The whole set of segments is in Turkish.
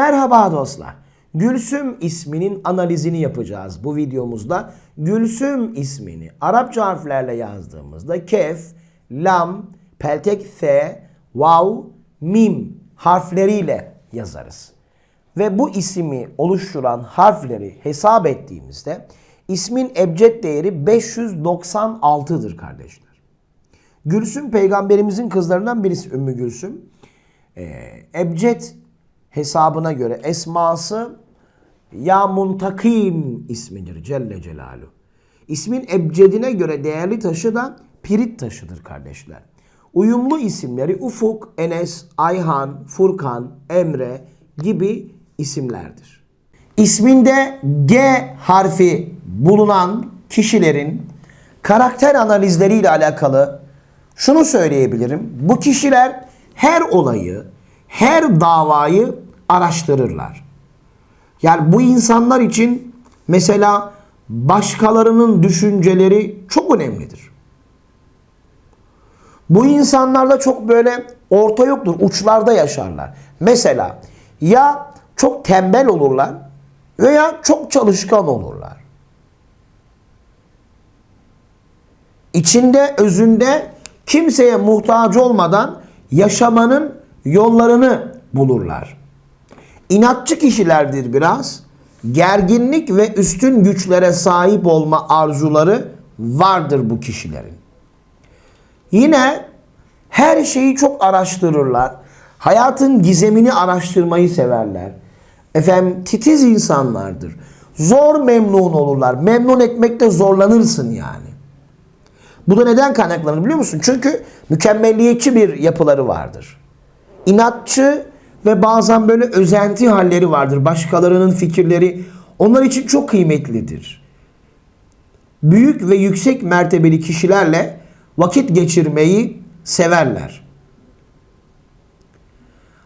Merhaba dostlar. Gülsüm isminin analizini yapacağız bu videomuzda. Gülsüm ismini Arapça harflerle yazdığımızda kef, lam, peltek f, vav, mim harfleriyle yazarız. Ve bu ismi oluşturan harfleri hesap ettiğimizde ismin ebced değeri 596'dır kardeşler. Gülsüm peygamberimizin kızlarından birisi Ümmü Gülsüm. Ee, ebced hesabına göre esması Ya Muntakim ismidir Celle Celaluhu. İsmin ebcedine göre değerli taşı da pirit taşıdır kardeşler. Uyumlu isimleri Ufuk, Enes, Ayhan, Furkan, Emre gibi isimlerdir. İsminde G harfi bulunan kişilerin karakter analizleriyle alakalı şunu söyleyebilirim. Bu kişiler her olayı, her davayı araştırırlar. Yani bu insanlar için mesela başkalarının düşünceleri çok önemlidir. Bu insanlarda çok böyle orta yoktur, uçlarda yaşarlar. Mesela ya çok tembel olurlar veya çok çalışkan olurlar. İçinde, özünde kimseye muhtaç olmadan yaşamanın yollarını bulurlar. İnatçı kişilerdir biraz. Gerginlik ve üstün güçlere sahip olma arzuları vardır bu kişilerin. Yine her şeyi çok araştırırlar. Hayatın gizemini araştırmayı severler. Efendim titiz insanlardır. Zor memnun olurlar. Memnun etmekte zorlanırsın yani. Bu da neden kaynaklanır biliyor musun? Çünkü mükemmelliyetçi bir yapıları vardır. İnatçı ve bazen böyle özenti halleri vardır. Başkalarının fikirleri onlar için çok kıymetlidir. Büyük ve yüksek mertebeli kişilerle vakit geçirmeyi severler.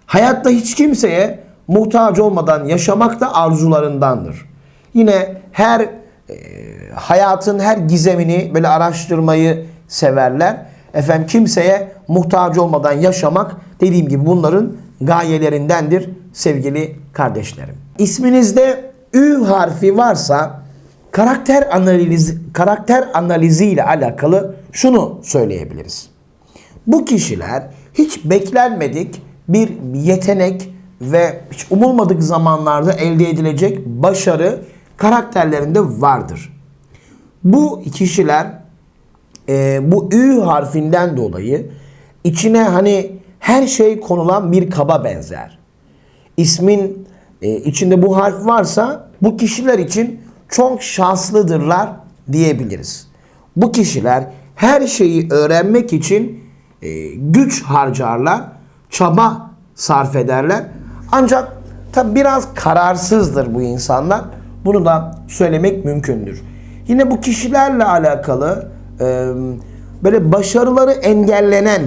Hayatta hiç kimseye muhtaç olmadan yaşamak da arzularındandır. Yine her e, hayatın her gizemini böyle araştırmayı severler. Efendim kimseye muhtaç olmadan yaşamak dediğim gibi bunların gayelerindendir sevgili kardeşlerim. İsminizde Ü harfi varsa karakter analizi karakter analizi ile alakalı şunu söyleyebiliriz. Bu kişiler hiç beklenmedik bir yetenek ve hiç umulmadık zamanlarda elde edilecek başarı karakterlerinde vardır. Bu kişiler e, bu Ü harfinden dolayı içine hani her şey konulan bir kaba benzer. İsmin e, içinde bu harf varsa bu kişiler için çok şanslıdırlar diyebiliriz. Bu kişiler her şeyi öğrenmek için e, güç harcarlar, çaba sarf ederler. Ancak tabi biraz kararsızdır bu insanlar. Bunu da söylemek mümkündür. Yine bu kişilerle alakalı e, böyle başarıları engellenen,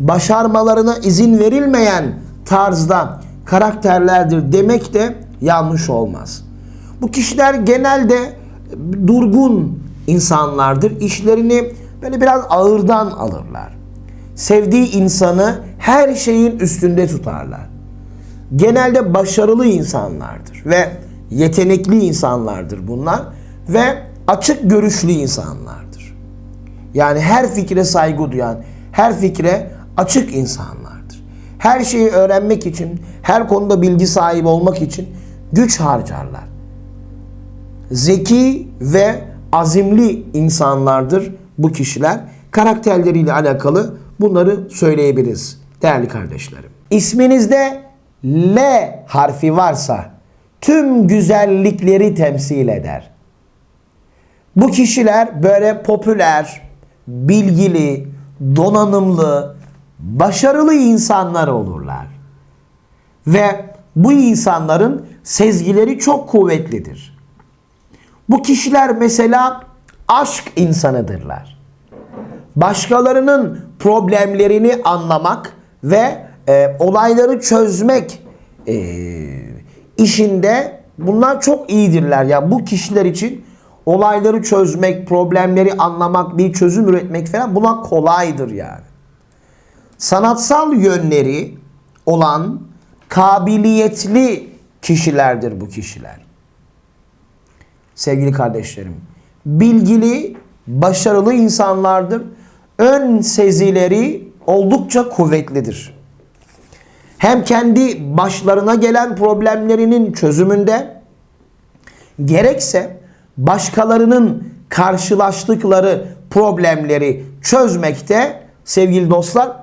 başarmalarına izin verilmeyen tarzda karakterlerdir demek de yanlış olmaz. Bu kişiler genelde durgun insanlardır. İşlerini böyle biraz ağırdan alırlar. Sevdiği insanı her şeyin üstünde tutarlar. Genelde başarılı insanlardır ve yetenekli insanlardır bunlar ve açık görüşlü insanlardır. Yani her fikre saygı duyan, her fikre açık insanlardır. Her şeyi öğrenmek için, her konuda bilgi sahibi olmak için güç harcarlar. Zeki ve azimli insanlardır bu kişiler. Karakterleriyle alakalı bunları söyleyebiliriz değerli kardeşlerim. İsminizde L harfi varsa tüm güzellikleri temsil eder. Bu kişiler böyle popüler, bilgili, donanımlı, başarılı insanlar olurlar. Ve bu insanların sezgileri çok kuvvetlidir. Bu kişiler mesela aşk insanıdırlar. Başkalarının problemlerini anlamak ve e, olayları çözmek e, işinde bunlar çok iyidirler. Ya bu kişiler için olayları çözmek, problemleri anlamak, bir çözüm üretmek falan buna kolaydır yani. Sanatsal yönleri olan kabiliyetli kişilerdir bu kişiler. Sevgili kardeşlerim, bilgili, başarılı insanlardır. Ön sezileri oldukça kuvvetlidir. Hem kendi başlarına gelen problemlerinin çözümünde gerekse başkalarının karşılaştıkları problemleri çözmekte sevgili dostlar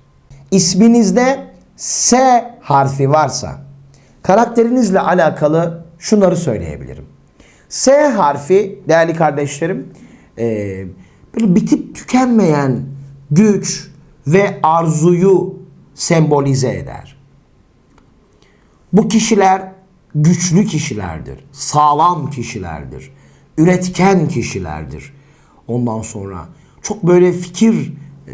İsminizde S harfi varsa karakterinizle alakalı şunları söyleyebilirim. S harfi değerli kardeşlerim e, böyle bitip tükenmeyen güç ve arzuyu sembolize eder. Bu kişiler güçlü kişilerdir, sağlam kişilerdir, üretken kişilerdir. Ondan sonra çok böyle fikir e,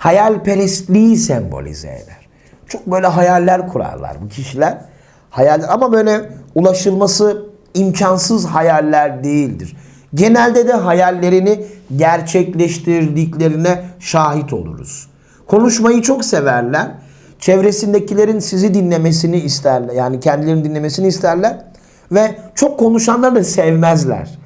Hayalperestliği sembolize eder. Çok böyle hayaller kurarlar bu kişiler. Hayal ama böyle ulaşılması imkansız hayaller değildir. Genelde de hayallerini gerçekleştirdiklerine şahit oluruz. Konuşmayı çok severler. Çevresindekilerin sizi dinlemesini isterler. Yani kendilerini dinlemesini isterler. Ve çok konuşanları da sevmezler.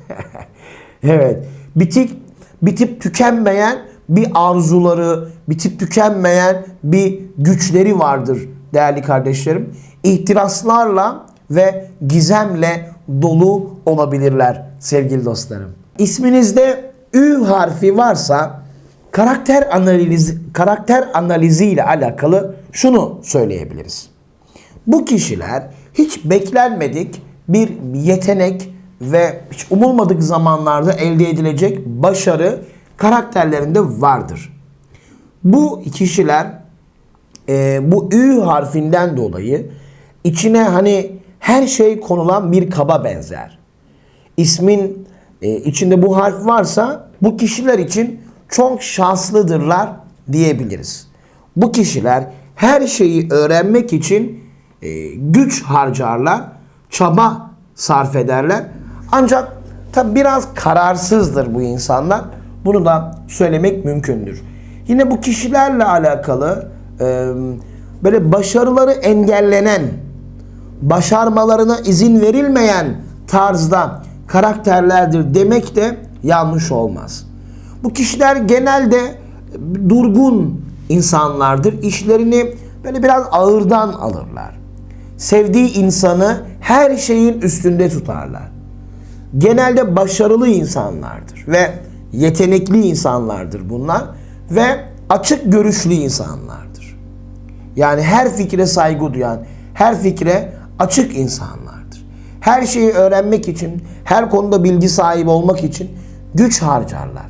evet. Bitik, bitip tükenmeyen bir arzuları, bitip tükenmeyen bir güçleri vardır değerli kardeşlerim. İhtiraslarla ve gizemle dolu olabilirler sevgili dostlarım. İsminizde Ü harfi varsa karakter analizi karakter analizi ile alakalı şunu söyleyebiliriz. Bu kişiler hiç beklenmedik bir yetenek ve hiç umulmadık zamanlarda elde edilecek başarı karakterlerinde vardır. Bu kişiler e, bu Ü harfinden dolayı içine hani her şey konulan bir kaba benzer. İsmin e, içinde bu harf varsa bu kişiler için çok şanslıdırlar diyebiliriz. Bu kişiler her şeyi öğrenmek için e, güç harcarlar, çaba sarf ederler. Ancak tabi biraz kararsızdır bu insanlar. Bunu da söylemek mümkündür. Yine bu kişilerle alakalı e, böyle başarıları engellenen, başarmalarına izin verilmeyen tarzda karakterlerdir demek de yanlış olmaz. Bu kişiler genelde durgun insanlardır. İşlerini böyle biraz ağırdan alırlar. Sevdiği insanı her şeyin üstünde tutarlar. Genelde başarılı insanlardır ve yetenekli insanlardır bunlar ve açık görüşlü insanlardır. Yani her fikre saygı duyan, her fikre açık insanlardır. Her şeyi öğrenmek için, her konuda bilgi sahibi olmak için güç harcarlar.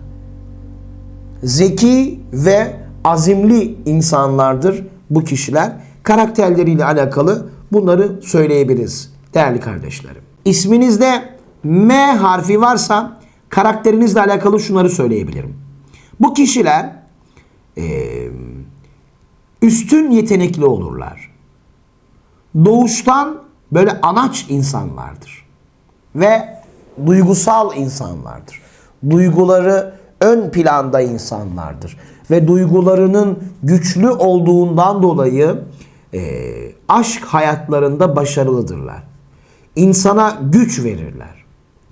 Zeki ve azimli insanlardır bu kişiler. Karakterleriyle alakalı bunları söyleyebiliriz değerli kardeşlerim. İsminizde M harfi varsa karakterinizle alakalı şunları söyleyebilirim. Bu kişiler e, üstün yetenekli olurlar. Doğuştan böyle anaç insanlardır. Ve duygusal insanlardır. Duyguları ön planda insanlardır. Ve duygularının güçlü olduğundan dolayı e, aşk hayatlarında başarılıdırlar. İnsana güç verirler.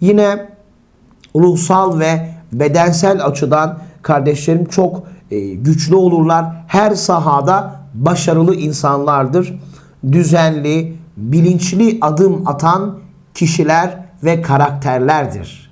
Yine ruhsal ve bedensel açıdan kardeşlerim çok e, güçlü olurlar. Her sahada başarılı insanlardır. Düzenli, bilinçli adım atan kişiler ve karakterlerdir.